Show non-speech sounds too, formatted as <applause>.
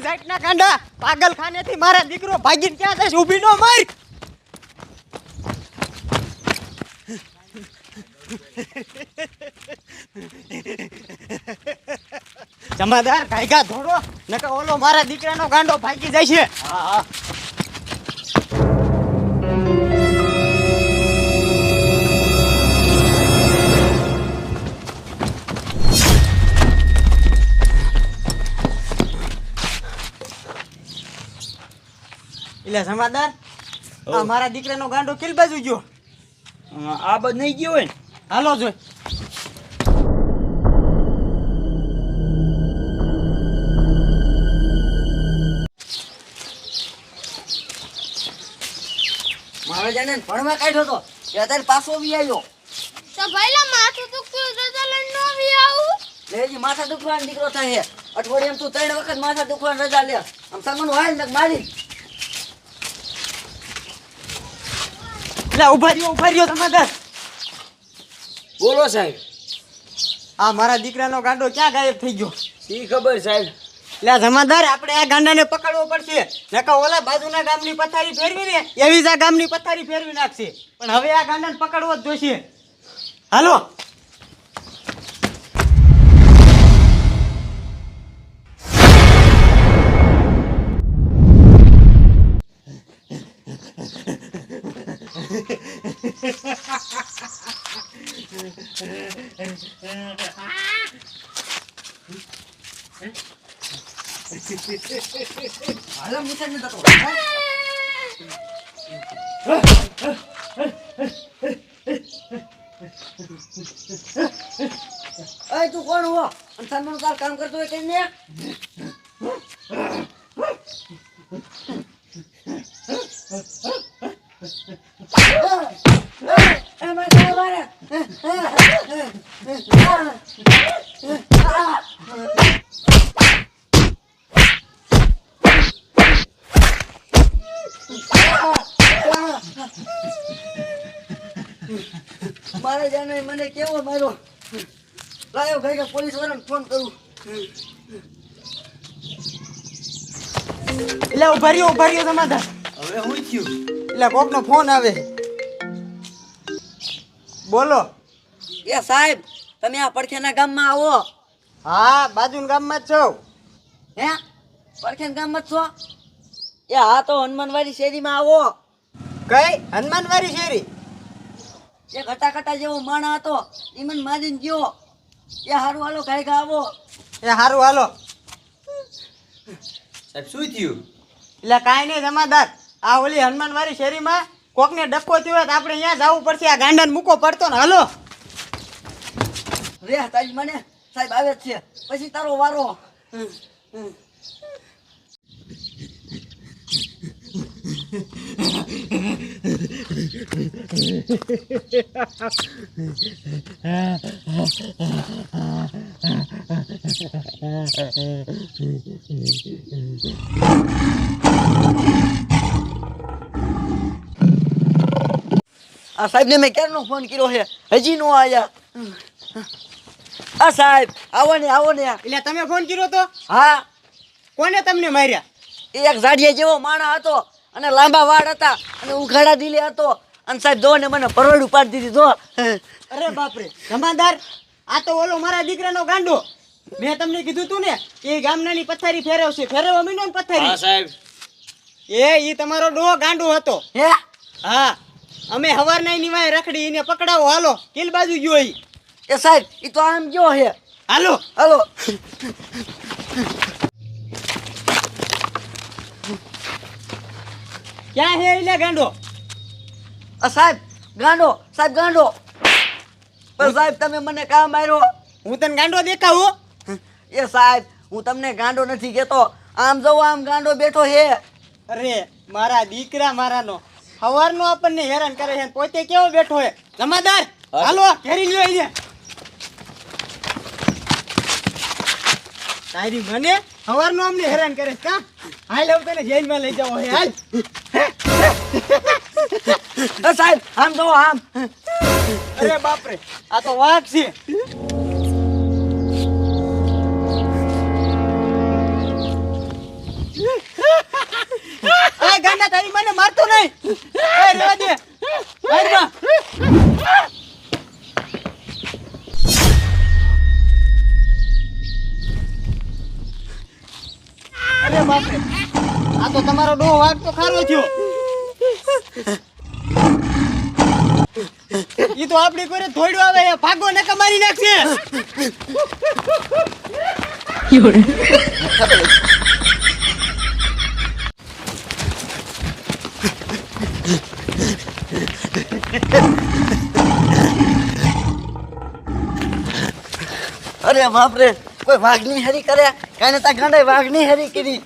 જાતના કાંડા પાગલ ખાનેથી મારા દીકરો ભાગીને ક્યાં જશે ઊભી નો મર! જમાદાર કાયગા ધોડો, નકર ઓલો મારા દીકરાનો ગાંડો ભાગી જાય છે હા હા. એટલે જમાદાર આ મારા દીકરાનો ગાંડો કેલ બાજુ ગયો. આ બધ નહીં ગયો હોય હાલો જોઈ. મારે જાણે ભણવા કાઢ્યો તો અત્યારે પાછો બી આવ્યો તો માથું દુખતું રજા લઈને નો આવી. આવું લેજી માથા દુખવાનો દીકરો થાય છે. અઠવાડિયામાં તું ત્રણ વખત માથા દુખવાની રજા લે. આમ સામાન હાલ ને મારી એટલે ઊભા રહ્યો ઊભા રહ્યો જમાદાર બોલો સાહેબ. આ મારા દીકરાનો ગાંડો ક્યાં ગાયબ થઈ ગયો? શી ખબર સાહેબ? એટલે જમાદાર આપણે આ ગાંડાને પકડવો પડશે. નકા ઓલા બાજુના ગામની પથારી ફેરવી ને એવી જ આ ગામની પથારી ફેરવી નાખશે. પણ હવે આ ગાંડાને પકડવો જ જોઈશે. હાલો. હાલો મૂછે ને તો અય, તું કોણ હો? અને સામાન કામ કરતો હોય કે ને એમાં કાંઈ વારે. મારે જાણે મને કેવો માર્યો? લાયો ભાઈ પોલીસ વાળાને ફોન કરું. એટલે ઊભા રહ્યો ઊભા રહ્યો જમાદાર હવે હું થયું? એટલે કોકનો ફોન આવે. બોલો. એ સાહેબ તમે આ પડખેના ગામમાં આવો. હા બાજુના ગામમાં જ છો. હે? પડખેના ગામમાં જ છો? એ હા તો હનુમાનવાડી શેરીમાં આવો. કઈ? હનુમાનવાડી શેરી? એ ઘટા ઘટા જેવો માણા હતો એ મને મારીને ગયો. એ હારું હાલો ખાઈ આવો. એ સારું હાલો. સાહેબ શું થયું? એટલે કાંઈ નહીં જમાદાર. આ ઓલી હનુમાનવાડી શેરીમાં કોકને ડકો થયો હોય તો આપણે અહીંયા જવું પડશે. આ ગાંડાને મૂકો પડતો ને હલો. રે તારી મને સાહેબ આવે જ છે. પછી તારો વારો. <laughs> આ સાહેબને મેં ક્યારનો ફોન કર્યો છે? હજી નો આયા. આ સાહેબ આવો ને આવો ને. એટલે તમે ફોન કર્યો તો? હા. કોને તમને માર્યા? એ એક ઝાડિયા જેવો માણા હતો અને લાંબા વાળ હતા અને ઉઘાડા દિલે હતો. અને સાહેબ જો ને મને પરોડું ઉપાડી દીધી જો. અરે બાપરે જમાદાર આ તો ઓલો મારા દીકરાનો ગાંડો. મેં તમને કીધું તું ને એ ગામનાની પથારી ફેરવશે. ફેરવવા મીનો ને હા પથારી સાહેબ. એ ઈ તમારો ડો ગાંડો હતો. હે? હા. અમે હવારના નિવાય રખડી એને પકડાવો. હાલો કિલ બાજુ ગયો એ સાહેબ એ તો આમ ગયો હે. હાલો. હાલો. ક્યાં હે એટલે ગાંડો? અ સાહેબ ગાંડો સાહેબ ગાંડો. પણ સાહેબ તમે મને કામ માર્યો? હું તને ગાંડો દેખાવું એ સાહેબ હું તમને ગાંડો નથી કહેતો. આમ જવું આમ ગાંડો બેઠો હે. અરે મારા દીકરા મારાનો હવારનો આપણને હેરાન કરે છે. પોતે કેવો બેઠો હે જમાદાર હાલો ઘેરી લ્યો અહીંયા. તારી મને હવારનો અમને હેરાન કરે છે. કા? હાલ હવે તને જેલમાં લઈ જાવ હે હાલ. સાહેબ આમ જવો આમ. અરે બાપરે આ તો વાઘ છે. ગાંડા તારી મને મારતો નહીં. એ રેવા દે. મારમાં. અરે બાપરે, આ તો તમારો ડો વાઘ તો ખારો થયો. ઈ તો આપણી કોરે થોડું આવે એ ભાગો ને કમારી નાખશે. અરે બાપરે કોઈ વાઘની હરી કર્યા કાંઈ તા ગાંડે વાઘની હરી કરી.